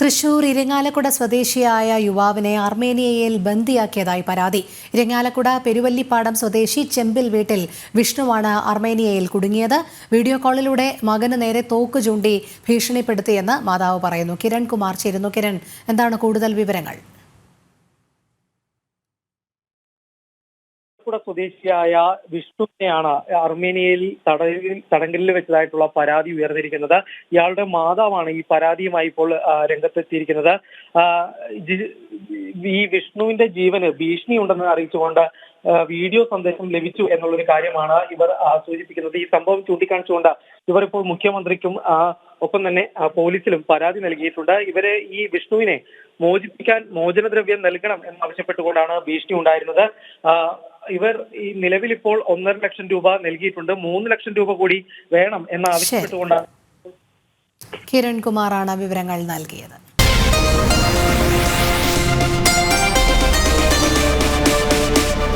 തൃശൂർ ഇരിങ്ങാലക്കുട സ്വദേശിയായ യുവാവിനെ അർമേനിയയിൽ ബന്ദിയാക്കിയതായി പരാതി. ഇരിങ്ങാലക്കുട പെരുവല്ലിപ്പാടം സ്വദേശി ചെമ്പിൽ വീട്ടിൽ വിഷ്ണുവാണ് അർമേനിയയിൽ കുടുങ്ങിയത്. വീഡിയോ കോളിലൂടെ മകന് നേരെ തോക്ക് ചൂണ്ടി ഭീഷണിപ്പെടുത്തിയെന്ന് മാതാവ് പറയുന്നു. കിരൺ കുമാർ ചേരുന്നു. കിരൺ എന്താണ് കൂടുതൽ വിവരങ്ങൾ? കൂടെ സ്വദേശിയായ വിഷ്ണുവിനെയാണ് അർമേനിയയിൽ തടവിൽ തടങ്കലിൽ വെച്ചതായിട്ടുള്ള പരാതി ഉയർന്നിരിക്കുന്നത്. ഇയാളുടെ മാതാവാണ് ഈ പരാതിയുമായി ഇപ്പോൾ രംഗത്തെത്തിയിരിക്കുന്നത്. ഈ വിഷ്ണുവിന്റെ ജീവന് ഭീഷണിയുണ്ടെന്ന് അറിയിച്ചുകൊണ്ട് വീഡിയോ സന്ദേശം ലഭിച്ചു എന്നുള്ളൊരു കാര്യമാണ് ഇവർ സൂചിപ്പിക്കുന്നത് ഈ സംഭവം ചൂണ്ടിക്കാണിച്ചുകൊണ്ട് ഇവർ ഇപ്പോൾ മുഖ്യമന്ത്രിക്കും ഒപ്പം തന്നെ പോലീസിലും പരാതി നൽകിയിട്ടുണ്ട്. ഇവരെ ഈ വിഷ്ണുവിനെ മോചിപ്പിക്കാൻ മോചനദ്രവ്യം നൽകണം എന്നാവശ്യപ്പെട്ടുകൊണ്ടാണ് ഭീഷണി ഉണ്ടായിരുന്നത്. ഇവർ ഈ നിലവിൽ ഇപ്പോൾ ഒന്നര ലക്ഷം രൂപ നൽകിയിട്ടുണ്ട്. മൂന്ന് ലക്ഷം രൂപ കൂടി വേണം എന്ന് ആവശ്യപ്പെട്ടുകൊണ്ടാണ് കിരൺ കുമാറാണ് വിവരങ്ങൾ നൽകിയത്.